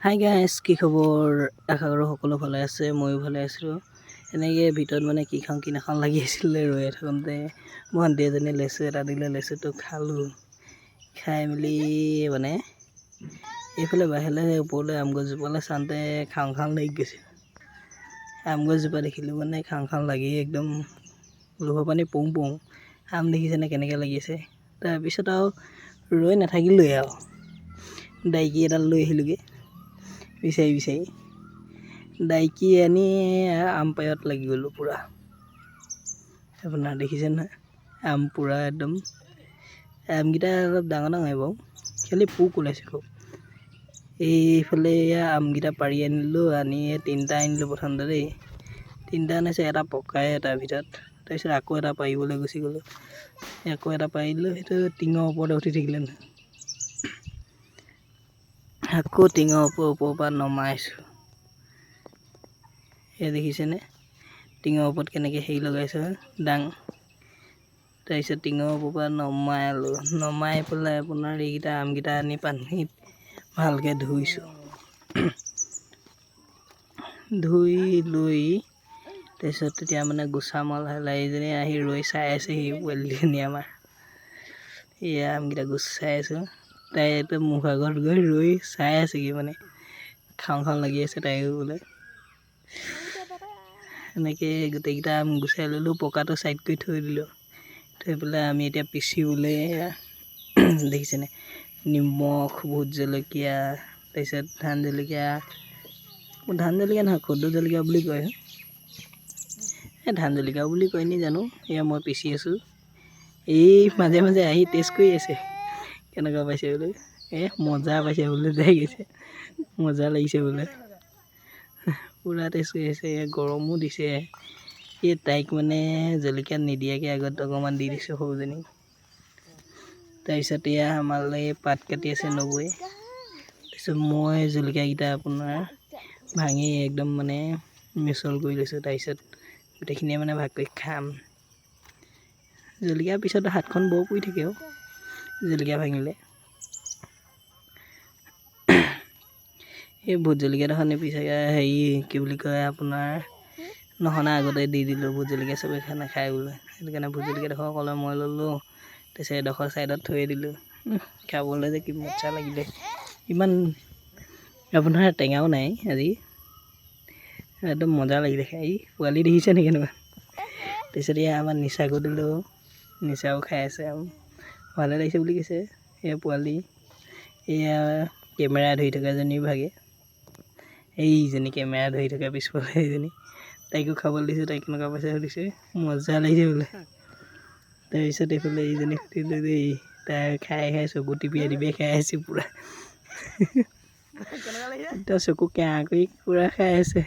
Hi guys কি খবৰ? আশা কৰোঁ সকলো ভালে আছে ময়ো ভালে আছোঁ। এনেকৈ ভিতৰত মানে কি খাওঁ কি নাখাওঁ লাগি আছিলে ৰৈ থাকোঁতে। মোৰ ভণ্টি এজনী লেচু এটা দিলে লেচুটো খালোঁ। খাই মেলি মানে এইফালে বাহিৰলৈ ওপৰলৈ আম গছজোপালৈ চাওঁতে খাওঁ খাওঁ লাগি গৈছে আম গছজোপা দেখিলোঁ মানে খাওঁ খাওঁ লাগি একদম লোভৰ পানী পওঁ পওঁ। আম দেখিছেনে কেনেকৈ লাগিছে তাৰপিছত আৰু ৰৈ নাথাকিলোৱে আৰু। ডাইকি এডাল লৈ আহিলোঁগৈ। বিচাৰি বিচাৰি ডাইকি আনি আম পায়ত লাগি গ'লোঁ পূৰা আপোনাৰ দেখিছে নহয় আম পূৰা একদম আমকেইটা অলপ ডাঙৰ ডাঙৰ বাৰু খালি পোক ওলাইছে খুব এইফালে এয়া আমকেইটা পাৰি আনিলোঁ আনি তিনিটা আনিলোঁ প্ৰথমতে দেই তিনিটা আনিছে এটা পকাই এটাৰ ভিতৰত তাৰপিছত আকৌ এটা পাৰিবলৈ গুচি গ'লোঁ আকৌ এটা পাৰিলোঁ সেইটো টিঙৰ ওপৰতে উঠি থাকিলে নহয় আকৌ টিঙৰ ওপৰ ওপৰৰ পৰা নমাইছোঁ। এয়া দেখিছেনে? টিঙৰ ওপৰত কেনেকৈ হেৰি লগাইছোঁ ডাং তাৰপিছত টিঙৰ ওপৰৰ পৰা নমালোঁ। নমাই পেলাই আপোনাৰ এইকেইটা আমকেইটা আনি পানীত ভালকৈ ধুইছোঁ। ধুই লৈ তাৰপিছত তেতিয়া মানে গুচামাল লাইজনী আহি ৰৈ চাই আছেহি পোৱালিজনী আমাৰ। এয়া আমকেইটা গুচাই আছোঁ। তাই একদম মুখ আগত গৈ ৰৈ চাই আছেগৈ মানে। খাওঁ খাওঁ লাগি আছে তাইও বোলে। এনেকৈ গোটেইকেইটা গুচাই ল'লোঁ পকাটো ছাইড কৰি থৈ দিলোঁ। থৈ পেলাই আমি এতিয়া পিচিবলৈ দেখিছেনে? নিমখ ভোট জলকীয়া তাৰপিছত ধান জলকীয়া ধান জলকীয়া নহয় খুদ জলকীয়া বুলি কয় এই ধান জলকীয়া বুলি কয় নি জানো? এয়া মই পিচি আছোঁ। এই মাজে মাজে আহি টেষ্ট কৰি আছে। কেনেকুৱা পাইছে বোলে? এই মজা পাইছে বোলে যাই গৈছে। মজা লাগিছে বোলে। পূৰা টেষ্ট কৰি আছে গৰমো দিছে। এই তাইক মানে জলকীয়া নিদিয়াকৈ আগত অকণমান দি দিছোঁ সৰুজনী। তাৰপিছত এয়া আমালৈ পাত কাটি আছে নবৌৱে। তাৰপিছত মই জলকীয়াকেইটা আপোনাৰ ভাঙি একদম মানে মিছল কৰি লৈছোঁ। তাৰপিছত গোটেইখিনিয়ে মানে ভাগ কৰি খাম। জলকীয়াৰ পিছত হাতখন বৰ পৰি থাকে আৰু জলকীয়া ভাঙিলে। এই ভোট জলকীয়াডোখৰ নিপিচাকৈ হেৰি কি বুলি কয় আপোনাৰ নহনা আগতে দি দিলোঁ ভোট জলকীয়া চবেই খাই নাখায় বোলে। সেইটো কাৰণে ভোট জলকীয়াডোখৰ অকলে মই ল'লোঁ তাৰপিছত এডোখৰ ছাইডত থৈ দিলোঁ। খাবলৈ যে কি মজা লাগিলে। ইমান আপোনাৰ টেঙাও নাই আজি। একদম মজা লাগিলে খাই পোৱালি দেখিছে নেকি কেনেকুৱা তাৰপিছত এয়া আমাৰ নিচাকো দিলোঁ নিচাও খাই আছে আৰু। ভালে লাগিছে বুলি কৈছে। এয়া পোৱালি এয়া কেমেৰা ধৰি থকাজনী ভাগে। এইজনী কেমেৰা ধৰি থকা পিছফালে এইজনী তাইকো খাবলৈ দিছোঁ তাইক কেনেকুৱা পাইছে সুধিছে মজা লাগিছে বোলে। তাৰপিছত এইফালে এইজনী সুধিলোঁ দেই তাই খাই খাই চকু টিপিয়াই টিপিয়াই খাই আছে পূৰা। এতিয়া চকু কেঁচা কৰি পূৰা খাই আছে।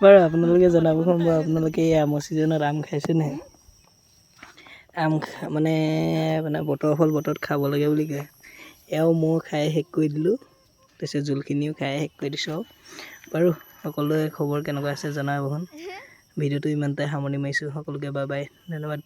বাৰু আপোনালোকে জনাবচোন বাৰু আপোনালোকে এই আমৰ ছিজনত আম খাইছে নাই? আম মানে মানে বতৰৰ ফল বতৰত খাব লাগে বুলি কয়। এয়াও মই খাই শেষ কৰি দিলোঁ। তাৰপিছত জোলখিনিও খাই শেষ কৰি দিছোঁ আৰু। বাৰু সকলোৱে খবৰ কেনেকুৱা আছে জনাবচোন। ভিডিঅ'টো ইমানতে সামৰণি মাৰিছোঁ। সকলোকে বাই বাই ধন্যবাদ।